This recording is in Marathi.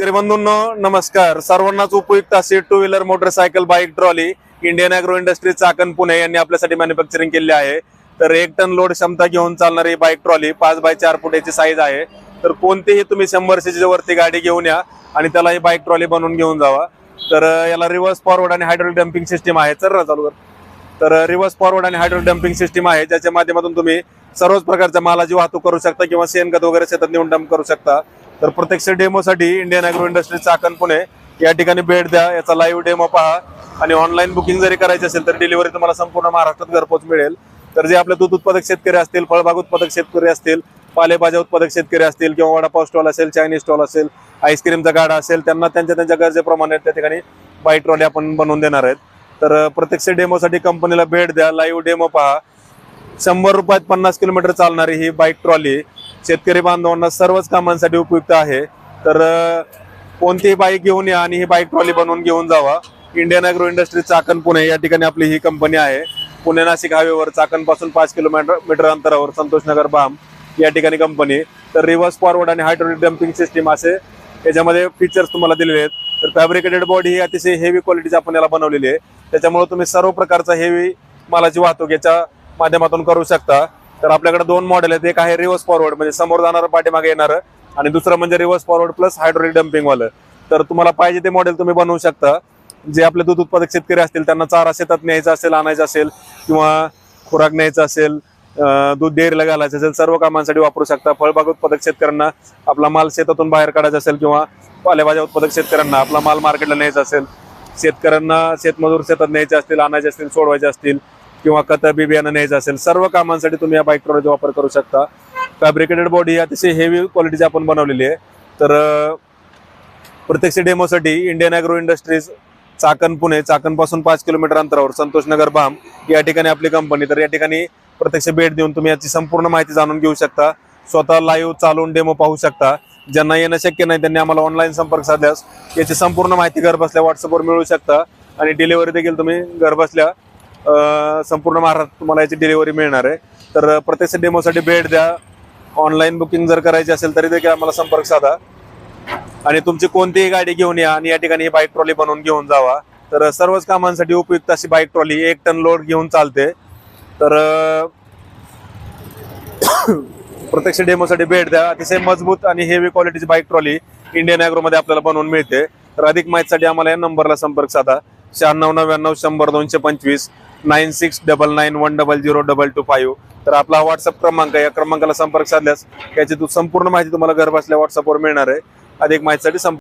शेतकरी बंधूंनो नमस्कार. सर्वांनाच उपयुक्त असे two wheeler motorcycle bike trolley Indian agro industry Chakan Pune यांनी आपल्यासाठी मॅन्युफॅक्चरिंग केली आहे. तर एक टन लोड क्षमता घेऊन चालणारी बाईक ट्रॉली पाच बाय चार फुटाची साईज आहे. तर कोणतीही तुम्ही शंभरशेच्या वरती गाडी घेऊन या आणि त्याला ही बाईक ट्रॉली बनवून घेऊन जावा. तर याला रिव्हर्स फॉरवर्ड आणि हायड्रोल डम्पिंग सिस्टीम आहे. चल ना चालू कर. तर रिव्हर्स फॉरवर्ड आणि हायड्रोल डम्पिंग सिस्टीम आहे ज्याच्या माध्यमातून तुम्ही सर्वच प्रकारच्या मालाची वाहतूक करू शकता किंवा शेणखत वगैरे शेतात नेऊन डंप करू शकता. तर प्रत्यक्ष डेमोसाठी Indian agro industry Chakan Pune या ठिकाणी भेट द्या. याचा लाईव्ह डेमो पहा. आणि ऑनलाईन बुकिंग जरी करायची असेल तर डिलिव्हरी तुम्हाला संपूर्ण महाराष्ट्रात घरपोच मिळेल. तर जे आपले दूध उत्पादक शेतकरी असतील फळबाग उत्पादक शेतकरी असतील पालेभाज्या उत्पादक शेतकरी असतील किंवा वडापाव स्टॉल असेल चायनीज स्टॉल असेल आईस्क्रीमचा गाडा असेल त्यांना त्यांच्या त्यांच्या गरजेप्रमाणे त्या ठिकाणी बाईक ट्रॉली आपण बनवून देणार आहेत. तर प्रत्यक्ष डेमोसाठी कंपनीला भेट द्या. लाईव्ह डेमो पहा. शंभर रुपयात पन्नास किलोमीटर चालणारी ही बाईक ट्रॉली शेतकरी बांधवांना सर्वच कामांसाठी उपयुक्त आहे. तर कोणतीही बाईक घेऊन या आणि ही बाईक ट्रॉली बनवून घेऊन जावा. Indian agro industry Chakan Pune या ठिकाणी आपली ही कंपनी आहे. पुणे नाशिक हायवेवर चाकणपासून पाच किलोमीटर मीटर अंतरावर संतोषनगर बाम या ठिकाणी कंपनी तर रिव्हर्स फॉरवर्ड आणि हायड्रोलिक डम्पिंग सिस्टीम असे याच्यामध्ये फीचर्स तुम्हाला दिलेले आहेत. तर फॅब्रिकेटेड बॉडी ही अतिशय हेवी क्वालिटीची आपण याला बनवलेली आहे. त्याच्यामुळे तुम्ही सर्व प्रकारचा हेवी मालाची वाहतूक याच्या माध्यमातून करू शकता. तर आपल्याकडे दोन मॉडेल आहेत. एक आहे रिव्हर्स फॉरवर्ड म्हणजे समोर जाणारं पाठीमागे येणारं. आणि दुसरं म्हणजे रिव्हर्स फॉरवर्ड प्लस हायड्रोलिक डम्पिंगवालं तर तुम्हाला पाहिजे ते मॉडेल तुम्ही बनवू शकता. जे आपले दूध उत्पादक शेतकरी असतील त्यांना चारा शेतात न्यायचा असेल आणायचा असेल किंवा खुराक न्यायचा असेल दूध डेअरीला घालायचं असेल सर्व कामांसाठी वापरू शकता. फळबाग उत्पादक शेतकऱ्यांना आपला माल शेतातून बाहेर काढायचा असेल किंवा पालेभाज्या उत्पादक शेतकऱ्यांना आपला माल मार्केटला न्यायचा असेल. शेतकऱ्यांना शेतमजूर शेतात न्यायचे असतील आणायचे असतील सोडवायचे असतील किंवा खत बी बियाणं न्यायचं असेल सर्व कामांसाठी तुम्ही या बाईक ट्रॉलीचा वापर करू शकता. फॅब्रिकेटेड बॉडी अतिशय हेवी क्वालिटीची आपण बनवलेली आहे. तर प्रत्यक्ष डेमोसाठी Indian agro industries Chakan Pune चाकणपासून पाच किलोमीटर अंतरावर संतोषनगर बाम या ठिकाणी आपली कंपनी तर या ठिकाणी प्रत्यक्ष भेट देऊन तुम्ही याची संपूर्ण माहिती जाणून घेऊ शकता. स्वतः लाईव्ह चालवून डेमो पाहू शकता. ज्यांना येणं शक्य नाही त्यांनी आम्हाला ऑनलाईन संपर्क साधल्यास याची संपूर्ण माहिती घर बसल्या व्हॉट्सअपवर मिळू शकता. आणि डिलिव्हरी देखील तुम्ही घर बसल्या संपूर्ण महाराष्ट्रात तुम्हाला याची डिलिव्हरी मिळणार आहे. तर प्रत्यक्ष डेमोसाठी भेट द्या. ऑनलाईन बुकिंग जर करायची असेल तरी देखील आम्हाला संपर्क साधा. आणि तुमची कोणतीही गाडी घेऊन या आणि या ठिकाणी बाईक ट्रॉली बनवून घेऊन जावा. तर सर्वच कामांसाठी उपयुक्त अशी बाईक ट्रॉली एक टन लोड घेऊन चालते. तर प्रत्यक्ष डेमोसाठी भेट द्या. अतिशय मजबूत आणि हेवी क्वालिटीची बाईक ट्रॉली इंडियन अॅग्रो मध्ये आपल्याला बनवून मिळते. तर अधिक माहितीसाठी आम्हाला या नंबरला संपर्क साधा. शहाण्णव नव्याण्णव शंभर दोनशे पंचवीस nine six double nine one double zero double two five तर आपला व्हॉट्सअप क्रमांक या क्रमांकाला संपर्क साधल्यास याची तू संपूर्ण माहिती तुम्हाला घर बसल्या व्हॉट्सअपवर मिळणार आहे. अधिक माहितीसाठी संपर्क